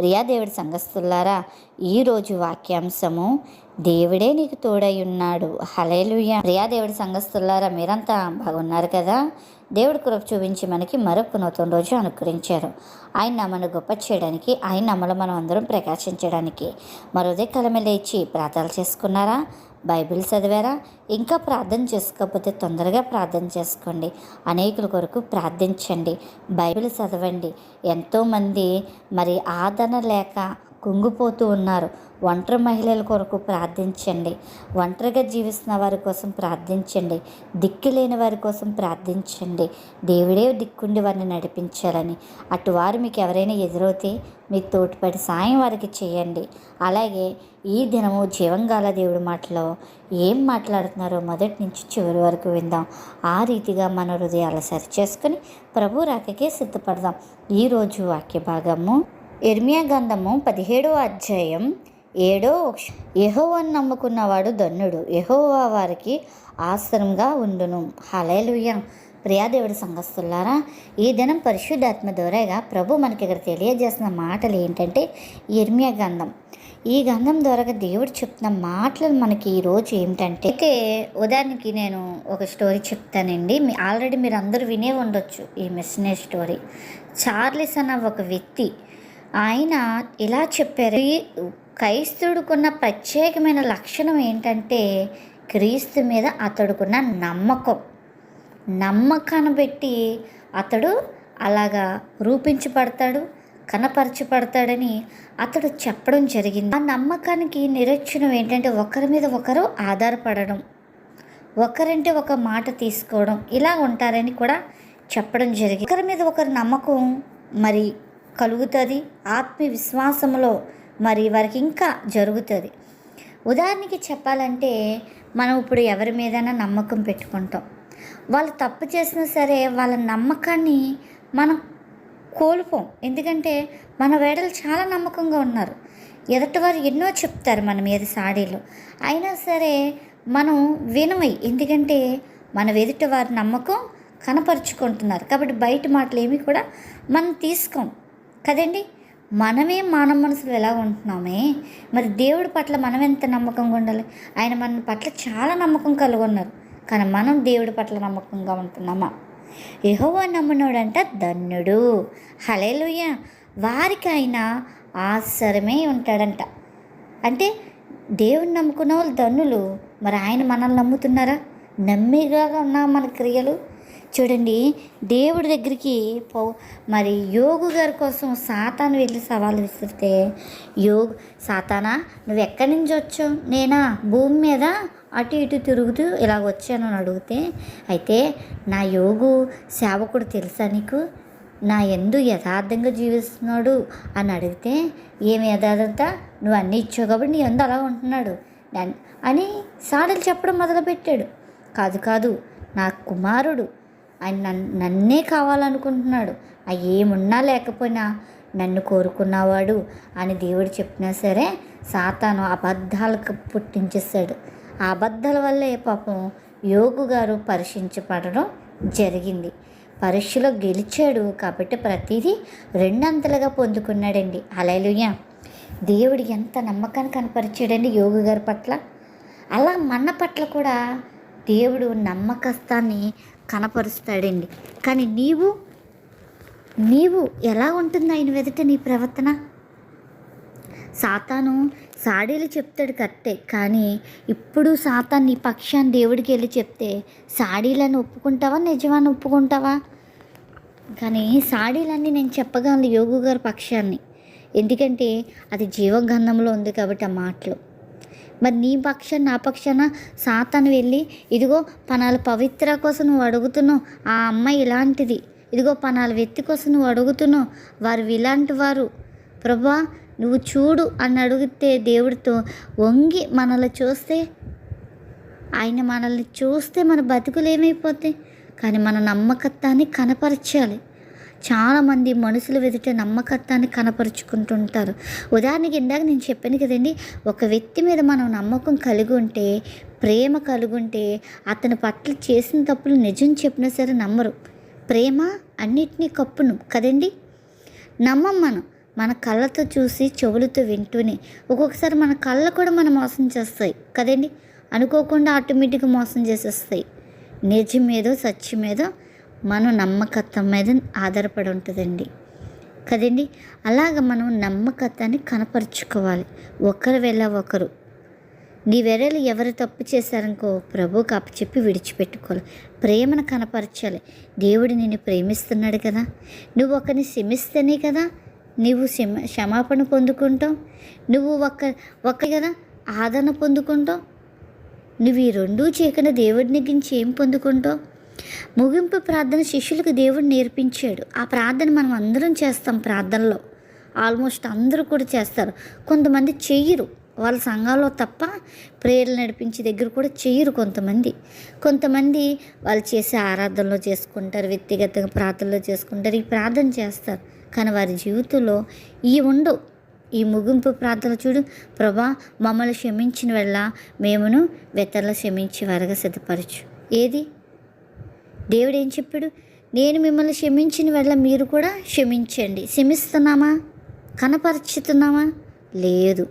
ప్రియా దేవుడి సంఘస్థులారా ఈరోజు వాక్యాంశము దేవుడే నీకు తోడై ఉన్నాడు. హలేలుయ ప్రియా దేవుడి సంఘస్థులారా మీరంతా బాగున్నారు కదా? దేవుడి కృప చూపించి మనకి మరొక నూతన రోజు అనుగ్రహించారు. ఆయన నామను గొప్ప చేయడానికి ఆయన నమ్మలు మనం అందరం ప్రకాశించడానికి. మరోదే కలమెలేచి ప్రార్థనలు చేసుకున్నారా? బైబిల్ చదివారా? ఇంకా ప్రార్థన చేసుకోకపోతే తొందరగా ప్రార్థన చేసుకోండి. అనేకుల కొరకు ప్రార్థించండి. బైబిల్ చదవండి. ఎంతోమంది మరి ఆదరణ లేక కుంగిపోతూ ఉన్నారు. ఒంటరి మహిళల కొరకు ప్రార్థించండి. ఒంటరిగా జీవిస్తున్న వారి కోసం ప్రార్థించండి. దిక్కు లేని వారి కోసం ప్రార్థించండి. దేవుడే దిక్కుండి వారిని నడిపించాలని. అటు వారు మీకు ఎవరైనా ఎదురవుతే మీ తోటిపడి సాయం వారికి చేయండి. అలాగే ఈ దినము జీవంగాల దేవుడి మాటలో ఏం మాట్లాడుతున్నారో మొదటి నుంచి చివరి వరకు విందాం. ఆ రీతిగా మన హృదయాలు సరి చేసుకుని ప్రభు రాకకే సిద్ధపడదాం. ఈరోజు వాక్య భాగము ఇర్మియా గంధము పదిహేడో అధ్యాయం ఏడో యహోవాను నమ్ముకున్నవాడు ధన్యుడు. యహోవా వారికి ఆశ్రమంగా ఉండును. హలేలుయ్య ప్రియాదేవుడి సంగస్తులారా ఈ దినం పరిశుద్ధాత్మ ద్వారాగా ప్రభు మనకి ఇక్కడ తెలియజేసిన మాటలు ఏంటంటే ఇర్మియా గంధం ఈ గంధం ద్వారా దేవుడు చెప్తున్న మాటలు మనకి ఈరోజు ఏమిటంటే అయితే ఉదాహరణకి నేను ఒక స్టోరీ చెప్తానండి. మీ ఆల్రెడీ మీరు అందరూ వినే ఉండొచ్చు ఈ మిస్నే స్టోరీ. చార్లిస్ అన్న ఒక వ్యక్తి ఆయన ఇలా చెప్పారు. క్రైస్తుడుకున్న ప్రత్యేకమైన లక్షణం ఏంటంటే క్రీస్తు మీద అతడుకున్న నమ్మకం. నమ్మకాన్ని పెట్టి అతడు అలాగా రూపించబడతాడు కనపరచబడతాడని అతడు చెప్పడం జరిగింది. ఆ నమ్మకానికి నిరీక్షణం ఏంటంటే ఒకరి మీద ఒకరు ఆధారపడడం ఒకరంటే ఒక మాట తీసుకోవడం ఇలా ఉంటారని కూడా చెప్పడం జరిగింది. ఒకరి మీద ఒకరి నమ్మకం మరి కలుగుతుంది ఆత్మవిశ్వాసంలో మరి వారికి ఇంకా జరుగుతుంది. ఉదాహరణకి చెప్పాలంటే మనం ఇప్పుడు ఎవరి మీదైనా నమ్మకం పెట్టుకుంటాం. వాళ్ళు తప్పు చేసినా సరే వాళ్ళ నమ్మకాన్ని మనం కోల్పోం. ఎందుకంటే మన వేడలు చాలా నమ్మకంగా ఉన్నారు. ఎదుటివారు ఎన్నో చెప్తారు మన మీద సాడీలు. అయినా సరే మనం వినమై ఎందుకంటే మన ఎదుటివారి నమ్మకం కనపరుచుకుంటున్నారు. కాబట్టి బయట మాటలు ఏమి కూడా మనం తీసుకోం. కదండి? మనమే మానవ మనసులు ఎలా ఉంటున్నామే? మరి దేవుడి పట్ల మనం ఎంత నమ్మకంగా ఉండాలి? ఆయన మన పట్ల చాలా నమ్మకం కలిగి ఉన్నారు. కానీ మనం దేవుడి పట్ల నమ్మకంగా ఉంటున్నామా? ఎహోవా నమ్మునోడంట ధన్యుడు. హలేలుయ వారికి ఆయన ఆశ్చర్యమే ఉంటాడంట. అంటే దేవుని నమ్ముకున్న వాళ్ళు ధన్యులు. మరి ఆయన మనల్ని నమ్ముతున్నారా? నమ్మిగా ఉన్న మన క్రియలు? చూడండి దేవుడి దగ్గరికి పో మరి యోగు గారి కోసం సాతాను వెళ్ళి సవాలు విసిరితే యోగు సాతానా నువ్వు ఎక్కడి నుంచి వచ్చావు? నేనా? భూమి మీద? అటు ఇటు తిరుగుతూ ఇలా వచ్చాను అని అడిగితే అయితే నా యోగు సేవకుడు తెలుసా నీకు? నా ఎందు యథార్థంగా జీవిస్తున్నాడు? అని అడిగితే ఏమి యథార్థత? నువ్వు అన్నీ ఇచ్చావు కాబట్టి నీ ఎందు అలా ఉంటున్నాడు. నన్- అని సాడలు చెప్పడం మొదలుపెట్టాడు. కాదు కాదు నా కుమారుడు ఆయన నన్ను నన్నే కావాలనుకుంటున్నాడు. ఆ ఏమున్నా లేకపోయినా నన్ను కోరుకున్నవాడు అని దేవుడు చెప్పినా సరే సాతాను అబద్ధాలకు పుట్టించేశాడు ఆ అబద్ధాల వల్లే పాపం యోగు గారు పరీక్షించబడడం జరిగింది. పరీక్షలో గెలిచాడు కాబట్టి ప్రతిదీ రెండంతలుగా పొందుకున్నాడండి. అలలుయ దేవుడు ఎంత నమ్మకాన్ని కనపరిచాడండి యోగు గారి పట్ల. అలా మన పట్ల కూడా దేవుడు నమ్మకస్తాన్ని కనపరుస్తాడండి. కానీ నీవు నీవు ఎలా ఉంటుంది ఆయన వెదట నీ ప్రవర్తన? సాతాను సాడీలు చెప్తాడు కరెక్టే కానీ ఇప్పుడు సాతాన్ నీ పక్షాన్ని దేవుడికి వెళ్ళి చెప్తే సాడీలను ఒప్పుకుంటావా నిజమాన్ని ఒప్పుకుంటావా? కానీ సాడీలన్నీ నేను చెప్పగలను యోగు గారి పక్షాన్ని. ఎందుకంటే అది జీవగంధంలో ఉంది కాబట్టి ఆ మాటలు. మరి నీ పక్ష నా పక్షాన సాతను వెళ్ళి ఇదిగో పనాల పవిత్ర కోసం నువ్వు అడుగుతున్నావు ఆ అమ్మాయి ఇలాంటిది. ఇదిగో పనాల వ్యక్తి కోసం నువ్వు అడుగుతున్నావు వారు ఇలాంటి వారు. ప్రభా నువ్వు చూడు అని అడిగితే దేవుడితో వంగి మనల్ని చూస్తే ఆయన మనల్ని చూస్తే మన బతుకులు ఏమైపోతాయి? కానీ మన నమ్మకత్వాన్ని కనపరచాలి. చాలామంది మనుషుల ఎదుట నమ్మకత్వాన్ని కనపరుచుకుంటుంటారు. ఉదాహరణకి ఇందాక నేను చెప్పాను కదండి ఒక వ్యక్తి మీద మనం నమ్మకం కలిగి ఉంటే ప్రేమ కలిగి ఉంటే అతని పట్ల చేసిన తప్పులు నిజం చెప్పినా సరే నమ్మరు. ప్రేమ అన్నిటినీ కప్పును కదండి? నమ్మం మనం. మన కళ్ళతో చూసి చెవులతో వింటూనే. ఒక్కొక్కసారి మన కళ్ళు కూడా మనం మోసం చేస్తాయి కదండి? అనుకోకుండా ఆటోమేటిక్గా మోసం చేసేస్తాయి. నిజం మీదో సత్యం మీదో మనం నమ్మకత్వం మీద ఆధారపడి ఉంటుందండి. కదండి? అలాగ మనం నమ్మకత్వాన్ని కనపరుచుకోవాలి. ఒకరు వెళ్ళ ఒకరు. నీ వెరలు ఎవరు తప్పు చేశారనుకో ప్రభువుకి అప్పచెప్పి విడిచిపెట్టుకోవాలి. ప్రేమను కనపరచాలి. దేవుడు నిన్ను ప్రేమిస్తున్నాడు కదా. నువ్వు ఒకరిని క్షమిస్తేనే కదా నువ్వు క్షమ క్షమాపణ పొందుకుంటావు. నువ్వు ఒక ఒక కదా ఆదరణ పొందుకుంటావు. నువ్వు ఈ రెండూ చేయకుండా దేవుడిని గురించి ఏం పొందుకుంటావు? ముగింపు ప్రార్థన శిష్యులకు దేవుడు నేర్పించాడు. ఆ ప్రార్థన మనం అందరం చేస్తాం ప్రార్థనలో. ఆల్మోస్ట్ అందరూ కూడా చేస్తారు. కొంతమంది చెయ్యరు. వాళ్ళ సంఘాల్లో తప్ప ప్రేయర్లు నడిపించే దగ్గర కూడా చేయరు కొంతమంది. కొంతమంది వాళ్ళు చేసే ఆరాధనలో చేసుకుంటారు వ్యక్తిగతంగా ప్రార్థనలో చేసుకుంటారు ఈ ప్రార్థన చేస్తారు. కానీ వారి జీవితంలో ఈ ఉండవు. ఈ ముగింపు ప్రార్థన చూడు ప్రభా మమ్మల్ని క్షమించిన వల్ల మేమును వెతర్ల క్షమించి వారుగా సిద్ధపరచు. ఏది? దేవుడు ఏం చెప్పాడు? నేను మిమ్మల్ని క్షమించిన వల్ల మీరు కూడా క్షమించండి. క్షమిస్తున్నామా? కనపరుచుతున్నామా? లేదు.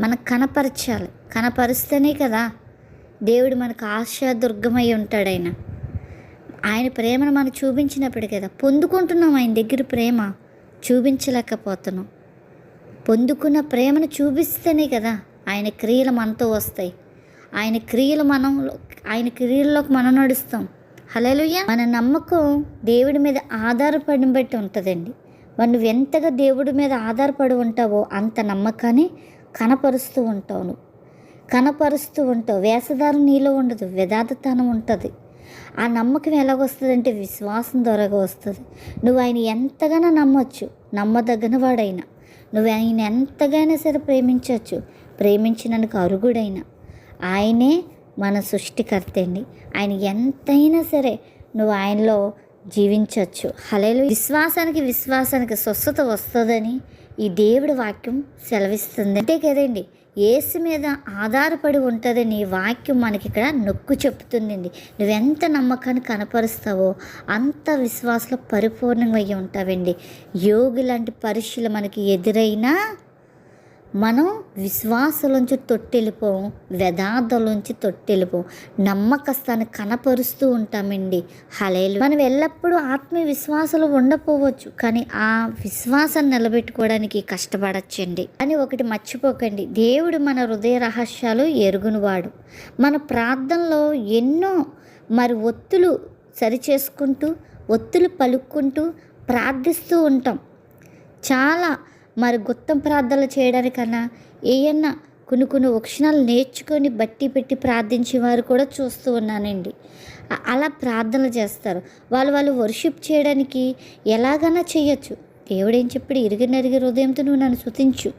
మనకు కనపరచాలి. కనపరిస్తేనే కదా దేవుడు మనకు ఆశాదుర్గమై ఉంటాడు ఆయన. ఆయన ప్రేమను మనం చూపించినప్పుడు కదా పొందుకుంటున్నాం ఆయన దగ్గర ప్రేమ. చూపించలేకపోతున్నాం. పొందుకున్న ప్రేమను చూపిస్తేనే కదా ఆయన క్రియలు మనతో వస్తాయి. ఆయన క్రియలు మనం ఆయన క్రియల్లోకి మనం నడుస్తాం. హలలుయ మన నమ్మకం దేవుడి మీద ఆధారపడిన బట్టి ఉంటుందండి. మరి నువ్వు ఎంతగా దేవుడి మీద ఆధారపడి ఉంటావో అంత నమ్మకాన్ని కనపరుస్తూ ఉంటావు నువ్వు. కనపరుస్తూ ఉంటావు. వేసదారం నీలో ఉండదు యథార్థతనం ఉంటుంది. ఆ నమ్మకం ఎలాగొస్తుందంటే విశ్వాసం ద్వారాగా వస్తుంది. నువ్వు ఆయన ఎంతగానో నమ్మొచ్చు నమ్మదగిన వాడైనా నువ్వు ఆయన ఎంతగానో సరే ప్రేమించవచ్చు ప్రేమించినందుకు అరుగుడైనా ఆయనే మన సృష్టికర్త అండి ఆయన ఎంతైనా సరే నువ్వు ఆయనలో జీవించవచ్చు హలేలు విశ్వాసానికి విశ్వాసానికి స్వస్థత వస్తుందని ఈ దేవుడి వాక్యం సెలవిస్తుంది. అంతే కదండి. ఏసు మీద ఆధారపడి ఉంటుందని ఈ వాక్యం మనకి ఇక్కడ నొక్కు చెప్తుందండి. నువ్వెంత నమ్మకాన్ని కనపరుస్తావో అంత విశ్వాసంలో పరిపూర్ణంగా ఉంటావండి. యోగి లాంటి పరీక్షలు మనకి ఎదురైనా మనం విశ్వాసలోంచి తొట్టెళ్ళిపోం వ్యధార్థలోంచి తొట్టెళ్ళిపోం నమ్మకస్తాన్ని కనపరుస్తూ ఉంటామండి. హలేలు మనం ఎల్లప్పుడూ ఆత్మీయ విశ్వాసాలు ఉండపోవచ్చు కానీ ఆ విశ్వాసాన్ని నిలబెట్టుకోవడానికి కష్టపడచ్చండి. అని ఒకటి మర్చిపోకండి. దేవుడు మన హృదయ రహస్యాలు ఎరుగునివాడు. మన ప్రార్థనలో ఎన్నో మరి ఒత్తులు సరిచేసుకుంటూ ఒత్తులు పలుక్కుంటూ ప్రార్థిస్తూ ఉంటాం. చాలా మరి గుత్తం ప్రార్థనలు చేయడానికన్నా ఏయన్నా కొన్ని కొన్ని వక్షణాలు నేర్చుకొని బట్టి పెట్టి ప్రార్థించే వారు కూడా చూస్తూ ఉన్నానండి. అలా ప్రార్థనలు చేస్తారు. వాళ్ళు వాళ్ళు వర్షిప్ చేయడానికి ఎలాగైనా చేయొచ్చు. దేవుడేం చెప్పాడు? ఇరిగినరిగి హృదయంతో నువ్వు నన్ను శుతించు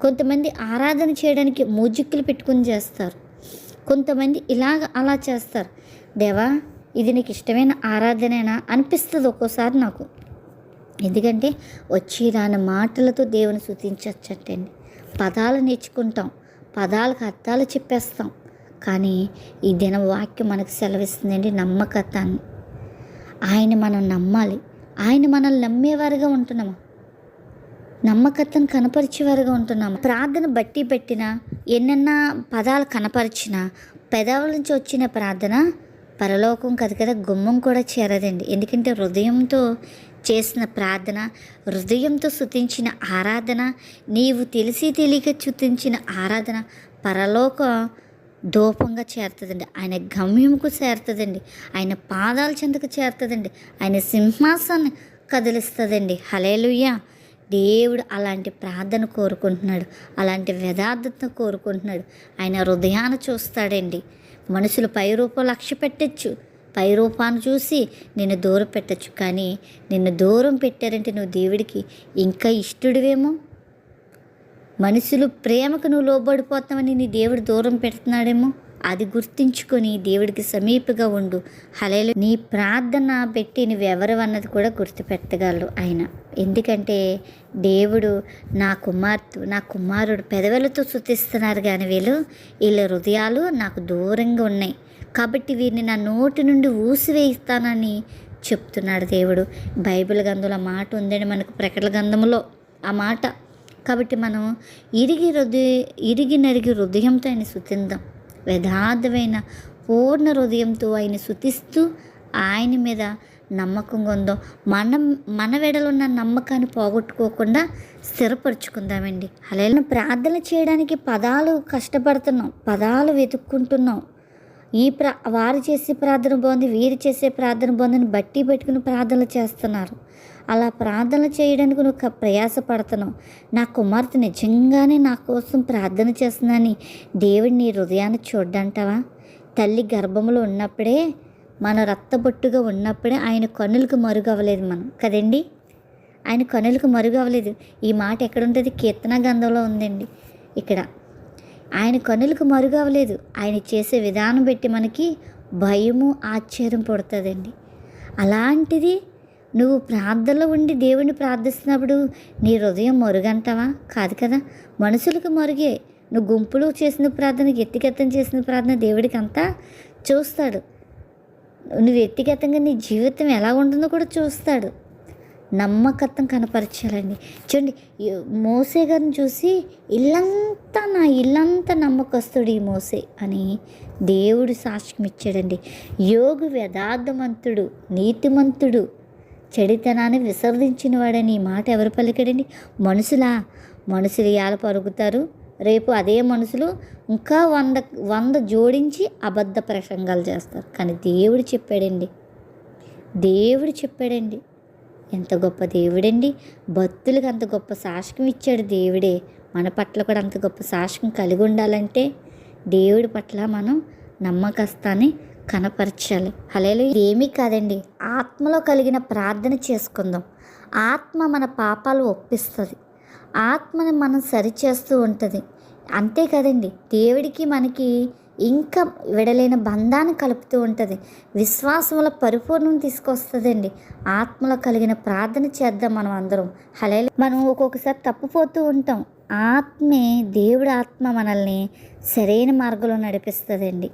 కొంతమంది ఆరాధన చేయడానికి మూజిక్కులు పెట్టుకుని చేస్తారు. కొంతమంది ఇలాగ అలా చేస్తారు. దేవా ఇది నీకు ఇష్టమైన ఆరాధనేనా? అనిపిస్తుంది ఒక్కోసారి నాకు. ఎందుకంటే వచ్చి రాని మాటలతో దేవుని శుతించచ్చండి పదాలు నేర్చుకుంటాం పదాలకు అర్థాలు చెప్పేస్తాం. కానీ ఈ దిన వాక్యం మనకు సెలవిస్తుందండి నమ్మకత్వాన్ని. ఆయన మనం నమ్మాలి. ఆయన మనల్ని నమ్మేవారుగా ఉంటున్నాము? నమ్మకత్వం కనపరిచేవారుగా ఉంటున్నాము? ప్రార్థన బట్టి పెట్టిన ఎన్నెన్నా పదాలు కనపరిచినా పెదవుల నుంచి వచ్చిన ప్రార్థన పరలోకం కదా కదా గుమ్మం కూడా చేరదండి. ఎందుకంటే హృదయంతో చేసిన ప్రార్థన హృదయంతో శుతించిన ఆరాధన నీవు తెలిసి తెలియక చుతించిన ఆరాధన పరలోక దూపంగా చేరుతుందండి. ఆయన గమ్యంకు చేరుతుందండి. ఆయన పాదాల చెంతకు చేరుతుందండి. ఆయన సింహాసాన్ని కదిలిస్తుందండి. హలేలుయ్య దేవుడు అలాంటి ప్రార్థన కోరుకుంటున్నాడు. అలాంటి యథార్థతను కోరుకుంటున్నాడు. ఆయన హృదయాన్ని చూస్తాడండి. మనుషులు పై రూపం లక్ష్య పెట్టచ్చు పై రూపాన్ని చూసి నిన్ను దూరం పెట్టచ్చు కానీ నిన్ను దూరం పెట్టారంటే నువ్వు దేవుడికి ఇంకా ఇష్టడివేమో? మనుషులు ప్రేమకు నువ్వు లోబడిపోతామని నీ దేవుడు దూరం పెడుతున్నాడేమో? అది గుర్తించుకొని దేవుడికి సమీపగా ఉండు. హలేలు నీ ప్రార్థన పెట్టి నువ్వెవరు అన్నది కూడా గుర్తుపెట్టగలరు ఆయన. ఎందుకంటే దేవుడు నా కుమార్తె నా కుమారుడు పెదవులతో శుతిస్తున్నారు కానీ వీళ్ళు వీళ్ళ హృదయాలు నాకు దూరంగా ఉన్నాయి. కాబట్టి వీరిని నా నోటి నుండి ఊసివేయిస్తానని చెప్తున్నాడు దేవుడు. బైబిల్ గంధంలో మాట ఉందండి మనకు ప్రకటన గంధంలో ఆ మాట. కాబట్టి మనం ఇరిగి హృదయ ఇరిగి నరిగి హృదయంతో ఆయన శుతిందాం యథార్థమైన పూర్ణ హృదయంతో ఆయన శుతిస్తూ ఆయన మీద నమ్మకంగా ఉందాం. మనం మన వెడలున్న నమ్మకాన్ని పోగొట్టుకోకుండా స్థిరపరుచుకుందామండి. అలా ప్రార్థన చేయడానికి పదాలు కష్టపడుతున్నాం. పదాలు వెతుక్కుంటున్నాం. ఈ ప్రా వారు చేసే ప్రార్థన బాగుంది వీరు చేసే ప్రార్థన బాగుందని బట్టి పెట్టుకుని ప్రార్థనలు చేస్తున్నారు. అలా ప్రార్థన చేయడానికి నువ్వు క- ప్రయాసపడుతున్నావు నా కుమార్తె నిజంగానే నా కోసం ప్రార్థన చేస్తుందని దేవుడి నీ హృదయాన్ని చూడ్డంటావా? తల్లి గర్భంలో ఉన్నప్పుడే మన రక్తబొట్టుగా ఉన్నప్పుడే ఆయన కన్నులకు మరుగవ్వలేదు మనం. కదండి? ఆయన కనులకు మరుగవ్వలేదు. ఈ మాట ఎక్కడ ఉంటుంది? కీర్తన గంధంలో ఉందండి. ఇక్కడ ఆయన కనులకు మరుగవలేదు. ఆయన చేసే విధానం బట్టి మనకి భయము ఆశ్చర్యం పుడుతుందండి. అలాంటిది నువ్వు ప్రార్థనలో ఉండి దేవుణ్ణి ప్రార్థిస్తున్నప్పుడు నీ హృదయం మరుగంటావా? కాదు కదా. మనుషులకు మరుగే. నువ్వు గుంపులు చేసిన ప్రార్థన వ్యక్తిగతం చేసిన ప్రార్థన దేవుడికి అంతా చూస్తాడు. నువ్వు వ్యక్తిగతంగా నీ జీవితం ఎలా ఉంటుందో కూడా చూస్తాడు. నమ్మకత్వం కనపరచాలండి చూడండి మోసే గారిని చూసి ఇల్లంతా నా ఇల్లంతా నమ్మకస్తుడు ఈ మోసే అని దేవుడు సాక్ష్యం ఇచ్చాడండి. యోగు యథార్థమంతుడు నీతిమంతుడు చెడితనాన్ని విసర్జించిన వాడని ఈ మాట ఎవరు పలికాడండి? మనుషులా? మనుషులు ఇవాళ పరుగుతారు. రేపు అదే మనుషులు ఇంకా వంద వంద జోడించి అబద్ధ ప్రసంగాలు చేస్తారు. కానీ దేవుడు చెప్పాడండి. దేవుడు చెప్పాడండి. ఎంత గొప్ప దేవుడండి. భక్తులకు అంత గొప్ప శాసకం ఇచ్చాడు దేవుడే. మన పట్ల కూడా అంత గొప్ప శాసకం కలిగి ఉండాలంటే దేవుడి పట్ల మనం నమ్మకస్తాన్ని కనపరచాలి. హలేలు ఏమీ కాదండి. ఆత్మలో కలిగిన ప్రార్థన చేసుకుందాం. ఆత్మ మన పాపాలు ఒప్పిస్తుంది. ఆత్మని మనం సరిచేస్తూ ఉంటుంది. అంతే కదండి. దేవుడికి మనకి ఇంకా విడలేని బంధాన్ని కలుపుతూ ఉంటుంది. విశ్వాసముల పరిపూర్ణం తీసుకొస్తుందండి. ఆత్మలో కలిగిన ప్రార్థన చేద్దాం మనం అందరం. హలే మనం ఒక్కొక్కసారి తప్పిపోతూ ఉంటాం. ఆత్మే దేవుడి ఆత్మ మనల్ని సరైన మార్గంలో నడిపిస్తుందండి.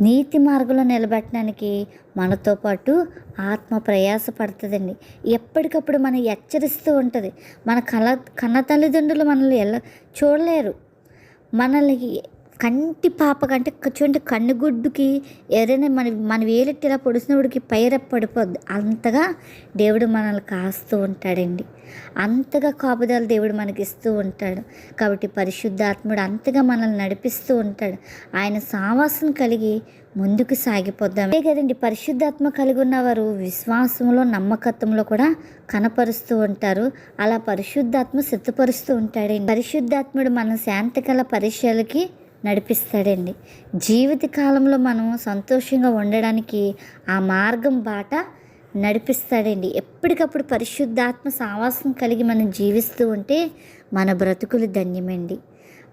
నీతి మార్గంలో నిలబెట్టడానికి మనతో పాటు ఆత్మ ప్రయాసపడుతుందండి ఎప్పటికప్పుడు మనం హెచ్చరిస్తూ ఉంటుంది. మన కళ కన్న తల్లిదండ్రులు మనల్ని ఎలా చూడలేరు. మనల్ని కంటి పాప కంటే చూడండి కన్నుగుడ్డుకి ఏదైనా మన మన వేలెట్టి ఇలా పొడిచినప్పటికి పైర పడిపోద్ది. అంతగా దేవుడు మనల్ని కాస్తూ ఉంటాడండి. అంతగా కాపుదాలు దేవుడు మనకి ఇస్తూ ఉంటాడు. కాబట్టి పరిశుద్ధాత్ముడు అంతగా మనల్ని నడిపిస్తూ ఉంటాడు. ఆయన సావాసం కలిగి ముందుకు సాగిపోద్దాం. అంతే కదండి పరిశుద్ధాత్మ కలిగి ఉన్నవారు విశ్వాసంలో నమ్మకత్వంలో కూడా కనపరుస్తూ ఉంటారు. అలా పరిశుద్ధాత్మ సిద్ధపరుస్తూ ఉంటాడండి. పరిశుద్ధాత్ముడు మన శాంతకల పరీక్షలకి నడిపిస్తాడండి. జీవిత కాలంలో మనం సంతోషంగా ఉండడానికి ఆ మార్గం బాట నడిపిస్తాడండి. ఎప్పటికప్పుడు పరిశుద్ధాత్మ సావాసం కలిగి మనం జీవిస్తూ ఉంటే మన బ్రతుకులు ధన్యమండి.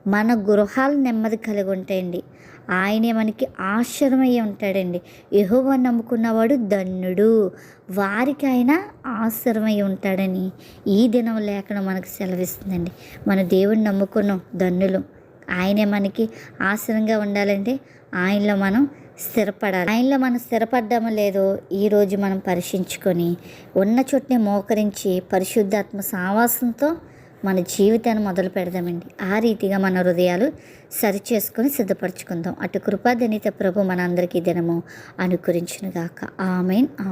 మన గృహాలు నెమ్మది కలిగి ఉంటాయండి. ఆయనే మనకి ఆశ్చర్యమై ఉంటాడండి. యెహోవా నమ్ముకున్నవాడు ధన్యుడు. వారికి ఆయన ఆశ్చర్యమై ఉంటాడని ఈ దినం లేఖనం మనకు సెలవిస్తుందండి. మన దేవుడిని నమ్ముకున్నాం ధన్యులు. ఆయనే మనకి ఆసనంగా ఉండాలంటే ఆయనలో మనం స్థిరపడాలి. ఆయనలో మనం స్థిరపడ్డామో లేదో ఈరోజు మనం పరీక్షించుకొని ఉన్న చోటనే మోకరించి పరిశుద్ధాత్మ సావాసంతో మన జీవితాన్ని మొదలు పెడదామండి. ఆ రీతిగా మన హృదయాలు సరిచేసుకొని సిద్ధపరచుకుందాం. అటు కృపాధనిత ప్రభు మన అందరికీ దినము అనుకరించునుగాక. ఆమెన్.